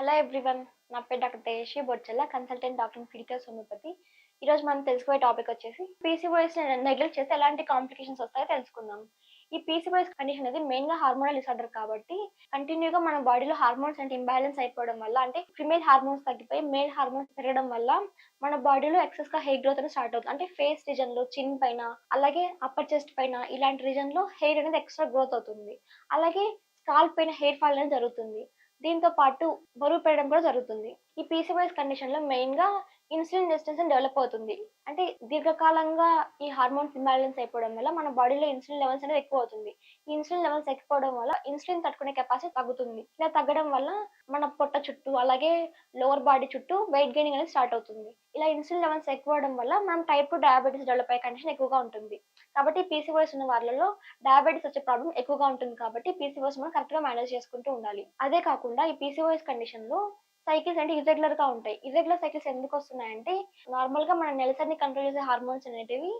Hello everyone నా పేరు doctor Desi Bochalla consultant doctor Fiticus homeopathy ఈరోజు మనం తెలుసుకోయే టాపిక్ వచ్చేసి పీసీఓఎస్ నెగ్లెక్ట్ చేస్తే ఎలాంటి కాంప్లికేషన్స్ వస్తాయో తెలుసుకుందాం. ఈ పీసీఓఎస్ కండిషన్ అనేది మెయిన్గా హార్మోనల్ డిసార్డర్ కాబట్టి కంటిన్యూగా మన బాడీలో హార్మోన్స్ అంటే ఇంబ్యాలెన్స్ అయిపోవడం వల్ల అంటే ఫిమేల్ హార్మోన్స్ తగ్గిపోయి మేల్ హార్మోన్స్ పెరగడం వల్ల మన బాడీలో ఎక్సెస్గా హెయిర్ గ్రోత్ అనేది స్టార్ట్ అవుతుంది. అంటే ఫేస్ రీజన్లో చిన్ పైన అలాగే అప్పర్ చెస్ట్ పైన ఇలాంటి రీజన్లో హెయిర్ అనేది ఎక్స్ట్రా గ్రోత్ అవుతుంది. అలాగే స్కాల్ప్ పైన హెయిర్ ఫాల్ అనేది జరుగుతుంది. దీంతో పాటు బరువు పెరగడం కూడా జరుగుతుంది. ఈ పీసీవైస్ కండిషన్లో మెయిన్గా ఇన్సులిన్ రెసిస్టెన్స్ డెవలప్ అవుతుంది. అంటే దీర్ఘకాలంగా ఈ హార్మోన్స్ ఇంబ్యాలెన్స్ అయిపోవడం వల్ల మన బాడీలో ఇన్సులిన్ లెవెల్స్ అనేది ఎక్కువ అవుతుంది. ఈ ఇన్సులిన్ లెవెల్స్ ఎక్కువడం వల్ల ఇన్సులిన్ తట్టుకునే కెపాసిటీ తగ్గుతుంది. ఇలా తగ్గడం వల్ల మన పొట్ట చుట్టూ అలాగే లోవర్ బాడీ చుట్టూ వెయిట్ గెయినింగ్ అనేది స్టార్ట్ అవుతుంది. ఇలా ఇన్సులిన్ లెవెల్స్ ఎక్కువ అవడం వల్ల మనం టైప్ టూ డయాబెటీస్ డెవలప్ అయ్యే కండిషన్ ఎక్కువగా ఉంటుంది. కాబట్టి పీసీఓఎస్ ఉన్న వాళ్ళలో డయాబెటీస్ వచ్చే ప్రాబ్లం ఎక్కువగా ఉంటుంది కాబట్టి పీసీఓఎస్ మనం కరెక్ట్గా మేనేజ్ చేసుకుంటూ ఉండాలి. అదే కాకుండా ఈ పీసీఓఎస్ కండిషన్లో సైకిల్స్ అంటే ఇర్రెగ్యులర్గా ఉంటాయి. ఇర్రెగ్యులర్ సైకిల్స్ ఎందుకు వస్తున్నాయంటే నార్మల్గా మన నెలసరిని కంట్రోల్ చేసే హార్మోన్స్ అనేటివి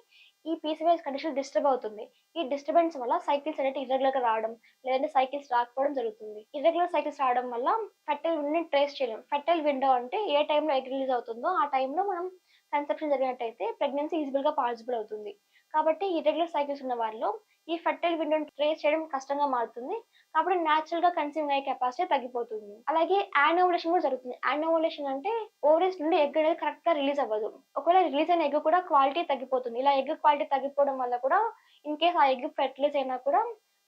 ఈ పీసీవైస్ కండిషన్ డిస్టర్బ్ అవుతుంది. ఈ డిస్టర్బెన్స్ వల్ల సైకిల్స్ అనేవి ఇర్రెగ్యులర్గా రావడం లేదంటే సైకిల్స్ రాకపోవడం జరుగుతుంది. ఇర్రెగ్యులర్ సైకిల్స్ రావడం వల్ల ఫెర్టైల్ విండోని ట్రేస్ చేయలేం. ఫెర్టైల్ విండో అంటే ఏ టైంలో ఎగ్ రిలీజ్ అవుతుందో ఆ టైంలో మనం కన్సెప్షన్ జరిగినట్టయితే ప్రెగ్నెన్సీ ఈజిబుల్గా పాసిబుల్ అవుతుంది. కాబట్టి ఇర్రెగ్యులర్ సైకిల్స్ ఉన్న వారిలో ఈ ఫెర్టైల్ విండోని ట్రేస్ చేయడం కష్టంగా మారుతుంది. కాబట్టి న్యాచురల్గా కన్సీవ్ అయ్యే కెపాసిటీ తగ్గిపోతుంది. అలాగే యానోవలేషన్ కూడా జరుగుతుంది. యానోవలేషన్ అంటే ఓవరీస్ నుండి ఎగ్ అనేది కరెక్ట్గా రిలీజ్ అవ్వదు. ఒకవేళ రిలీజ్ అయిన ఎగ్ కూడా క్వాలిటీ తగ్గిపోతుంది. ఇలా ఎగ్ క్వాలిటీ తగ్గిపోవడం వల్ల కూడా ఇన్ కేస్ ఆ ఎగ్ ఫెర్టిలైజ్ అయినా కూడా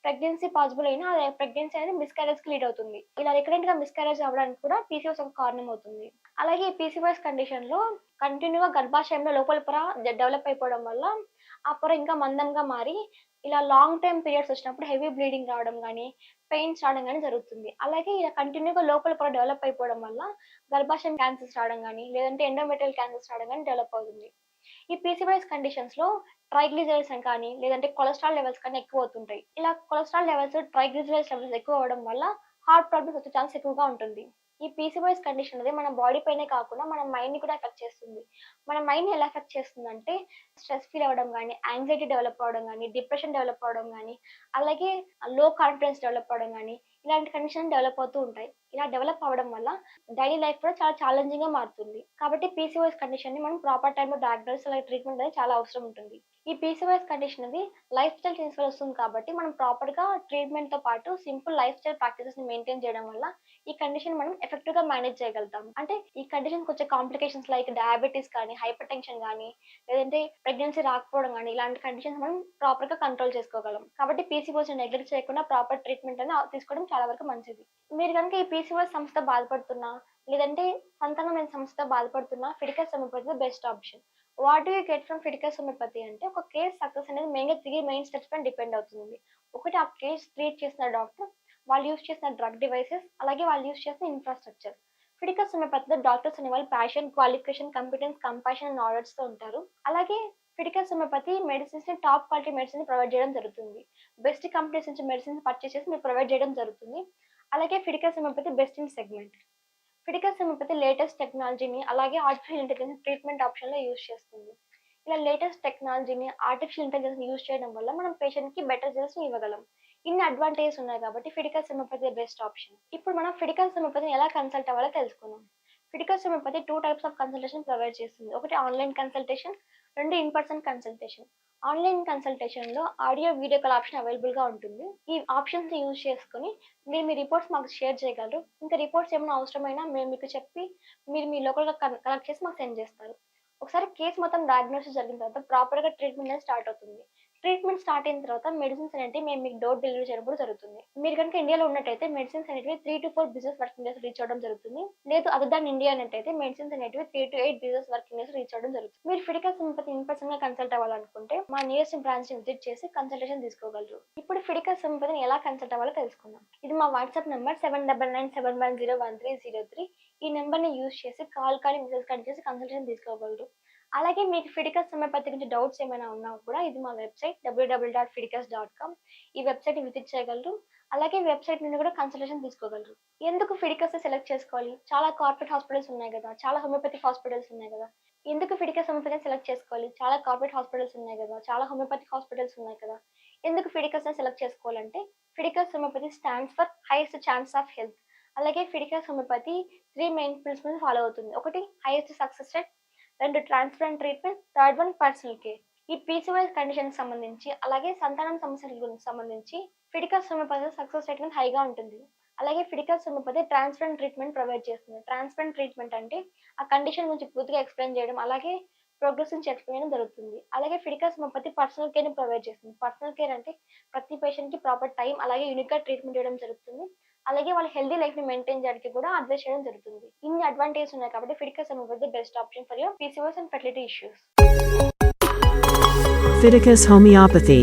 ప్రెగ్నెన్సీ పాసిబుల్ అయినా అది ప్రెగ్నెన్సీ అనేది మిస్క్యారేజ్కి లీడ్ అవుతుంది. ఇలా రికరెంట్గా మిస్క్యారేజ్ అవ్వడానికి కూడా పీసీఓస్ ఒక కారణం అవుతుంది. అలాగే ఈ పీసీఓఎస్ కండిషన్లో కంటిన్యూగా గర్భాశయంలో లోపల పొర డెవలప్ అయిపోవడం వల్ల ఆ పొర ఇంకా మందంగా మారి ఇలా లాంగ్ టైం పీరియడ్స్ వచ్చినప్పుడు హెవీ బ్లీడింగ్ రావడం కానీ పెయిన్స్ రావడం కానీ జరుగుతుంది. అలాగే ఇలా కంటిన్యూగా లోపల పొర డెవలప్ అయిపోవడం వల్ల గర్భాశయం క్యాన్సర్స్ రావడం కానీ లేదంటే ఎండోమెటల్ క్యాన్సర్స్ రావడం కానీ డెవలప్ అవుతుంది. ఈ పీసీవైస్ కండిషన్స్లో ట్రైగ్లిజరైడ్స్ కానీ లేదంటే కొలెస్ట్రాల్ లెవెల్స్ కానీ ఎక్కువ అవుతుంటాయి. ఇలా కొలెస్ట్రాల్ లెవెల్స్ ట్రైగ్లిజరైడ్స్ లెవెల్స్ ఎక్కువ అవడం వల్ల హార్ట్ ప్రాబ్లమ్స్ వచ్చే ఛాన్స్ ఎక్కువగా ఉంటుంది. ఈ పీసీవైస్ కండిషన్ అనేది మన బాడీ పైనే కాకుండా మన మైండ్ని కూడా ఎఫెక్ట్ చేస్తుంది. మన మైండ్ ఎలా ఎఫెక్ట్ చేస్తుంది అంటే స్ట్రెస్ ఫీల్ అవ్వడం కానీ యాంగ్జైటీ డెవలప్ అవడం కానీ డిప్రెషన్ డెవలప్ అవడం కానీ అలాగే లో కాన్ఫిడెన్స్ డెవలప్ అవడం కానీ ఇలాంటి కండిషన్ డెవలప్ అవుతూ ఉంటాయి. ఇలా డెవలప్ అవ్వడం వల్ల డైలీ లైఫ్ కూడా చాలా ఛాలెంజింగ్గా మారుతుంది. కాబట్టి పీసీఓఎస్ కండిషన్ని మనం ప్రాపర్ టైంలో డయాగ్నోస్ అలాగే ట్రీట్మెంట్ అనేది చాలా అవసరం ఉంటుంది. ఈ పీసీవైస్ కండిషన్ అనేది లైఫ్ స్టైల్ చేంజ్ వల్ల వస్తుంది కాబట్టి మనం ప్రాపర్గా ట్రీట్మెంట్తో పాటు సింపుల్ లైఫ్ స్టైల్ ప్రాక్టీసెస్ని మెయింటైన్ చేయడం వల్ల ఈ కండిషన్ మనం ఎఫెక్టివ్గా మేనేజ్ చేయగలుగుతాం. అంటే ఈ కండిషన్ వచ్చే కాంప్లికేషన్స్ లైక్ డయాబెటీస్ కానీ హైపర్ టెన్షన్ కానీ లేదంటే ప్రెగ్నెన్సీ రాకపోవడం కానీ ఇలాంటి కండిషన్స్ మనం ప్రాపర్గా కంట్రోల్ చేసుకోగలం. కాబట్టి పీసీఓఎస్ నెగ్లెక్ట్ చేయకుండా ప్రాపర్ ట్రీట్మెంట్ అనేది తీసుకోవడం చాలా వరకు మంచిది. మీరు కనుక ఈ పీసీఓఎస్ సంస్థ బాధపడుతున్నా లేదంటే సంతానమైన సంస్థ బాధపడుతున్నా Fiticus homeopathy best option what you get from Fiticus homeopathy అంటే ఒక కేస్ సక్సెస్ అనేది మెయిన్గా త్రీ మెయిన్ స్టెప్స్ పైన డిపెండ్ అవుతుంది ఒకటి ఆ కేస్ ట్రీట్ చేసిన డాక్టర్ వాళ్ళు యూస్ చేసిన డ్రగ్ డివైసెస్ అలాగే వాళ్ళు యూస్ చేసిన ఇన్ఫ్రాస్ట్రక్చర్ ఫిడికస్ హోమియోపతిలో డాక్టర్స్ అనే వాళ్ళు passion qualification competence compassion and knowledge ఉంటారు. అలాగే ఫిటికల్స్ హోమియోపతి మెడిసిన్స్ని టాప్ క్వాలిటీ మెడిసిన్ ప్రొవైడ్ చేయడం జరుగుతుంది. బెస్ట్ కంపెనీస్ నుంచి మెడిసిన్స్ పర్చేస్ చేసి మీరు ప్రొవైడ్ చేయడం జరుగుతుంది. అలాగే Fiticus homeopathy best in segment Fiticus homeopathy latest టెక్నాలజీని అలాగే ఆర్టిఫిషియల్ ఇంటెలిజెన్స్ ట్రీట్మెంట్ ఆప్షన్లో యూజ్ చేస్తుంది. ఇలా లేటెస్ట్ టెక్నాలజీని ఆర్టిఫిషియల్ ఇంటెలిజెన్స్ యూజ్ చేయడం వల్ల మనం పేషెంట్కి బెటర్ రిజల్ట్స్ ఇవ్వగలం. ఇన్ని అడ్వాంటేజెస్ ఉన్నాయి కాబట్టి ఫిడికల్ సెమోపతి బెస్ట్ ఆప్షన్ ఇప్పుడు మనం ఫిడికల్ సెమోపతిని ఎలా కన్సల్ట్ అవ్వాలో తెలుసుకుందాం. Fiticus homeopathy two types of consultation provide చేస్తుంది. ఒకటి ఆన్లైన్ కన్సల్టేషన్ రెండు ఇన్ పర్సన్ కన్సల్టేషన్ ఆన్లైన్ కన్సల్టేషన్లో ఆడియో వీడియో కాల్ ఆప్షన్ అవైలబుల్గా ఉంటుంది. ఈ ఆప్షన్స్ యూజ్ చేసుకుని మీరు మీ రిపోర్ట్స్ మాకు షేర్ చేయగలరు. ఇంకా రిపోర్ట్స్ ఏమైనా అవసరమైనా మేము మీకు చెప్పి మీరు మీ లోకల్గా కలెక్ట్ చేసి మాకు సెండ్ చేస్తారు. ఒకసారి కేసు మొత్తం డయాగ్నోసిస్ జరిగిన తర్వాత ప్రాపర్గా ట్రీట్మెంట్ అనేది స్టార్ట్ అవుతుంది. ట్రీట్మెంట్ స్టార్ట్ అయిన తర్వాత మెడిసిన్స్ అనేవి మేము మీకు డోర్ డెలివరీ చేయడం జరుగుతుంది. మీరు కనుక ఇండియాలో ఉన్నట్టయితే మెడిసిన్స్ అనేవి three to four business working days reach అవడం జరుగుతుంది. లేదు అదర్ దాన్ ఇండియా అన్నట్టయితే మెడిసిన్స్ అనేవి three to eight business working days reach అవడం జరుగుతుంది. మీరు ఫిడికల్ సింపతి ఇన్ పర్సన్గా కన్సల్ట్ అవ్వాలనుకుంటే మా నియరెస్ట్ బ్రాంచ్ని విజిట్ చేసి కన్సల్టేషన్ తీసుకోగలరు. ఇప్పుడు ఫిడికల్ సింపతిని ఎలా కన్సల్ట్ అవ్వాలో తెలుసుకుందాం. ఇది మా WhatsApp number seven double nine seven one zero one three zero three ఈ నెంబర్ని యూజ్ చేసి కాల్ కానీ మెసేజ్ కానీ చేసి కన్సల్టేషన్ తీసుకోగలరు. అలాగే మీకు ఫిడికస్ సమయపతి గురించి డౌట్స్ ఏమైనా ఉన్నా కూడా ఇది మా website WWW dot Fiticus dot com ఈ వెబ్సైట్ విజిట్ చేయగలరు. అలాగే వెబ్సైట్ నుండి కూడా కన్సల్టేషన్ తీసుకోగలరు. ఎందుకు ఫిడికస్ సెలెక్ట్ చేసుకోవాలి? చాలా కార్పొరేట్ హాస్పిటల్స్ ఉన్నాయి కదా. చాలా హోమియోపతిక్ హాస్పిటల్స్ ఉన్నాయి కదా. ఎందుకు ఫిడికస్ హోమియోపతి సెలెక్ట్ చేసుకోవాలి? చాలా కార్పొరేట్ హాస్పిటల్స్ ఉన్నాయి కదా. చాలా హోమియోపతిక్ హాస్పిటల్స్ ఉన్నాయి కదా. ఎందుకు ఫిడికస్ సెలెక్ట్ చేసుకోవాలంటే Fiticus homeopathy stands for highest chance of health అలాగే Fiticus homeopathy three main principles follow అవుతుంది. ఒకటి హైయెస్ట్ సక్సెస్ రేట్ రెండు transparent treatment third one personal care ఈ పీసీవైస్ కండిషన్కి సంబంధించి అలాగే సంతానం సమస్యల గురించి సంబంధించి ఫిడికల్ సోమోపతి సక్సెస్ రేట్ అనేది హైగా ఉంటుంది. అలాగే Fiticus homeopathy transparent treatment provide చేస్తుంది. ట్రాన్స్పరెంట్ ట్రీట్మెంట్ అంటే ఆ కండిషన్ గురించి పూర్తిగా ఎక్స్ప్లెయిన్ చేయడం అలాగే ప్రోగ్రెస్ నుంచి ఎక్స్ప్లెయిన్ చేయడం జరుగుతుంది. అలాగే ఫిడికల్ హోమియోపతి పర్సనల్ కేర్ని ప్రొవైడ్ చేస్తుంది. పర్సనల్ కేర్ అంటే ప్రతి పేషెంట్కి ప్రాపర్ టైం అలాగే యూనిక్గా ట్రీట్మెంట్ చేయడం జరుగుతుంది. అలాగే వాళ్ళ హెల్దీ లైఫ్ని మెయింటైన్ చేయడానికి కూడా అడ్వైస్ చేయడం జరుగుతుంది. ఇన్ని అడ్వాంటేజ్ ఉన్నాయి కాబట్టి Fiticus homeopathy best option for your PCOS and fertility issues Fiticus Homeopathy.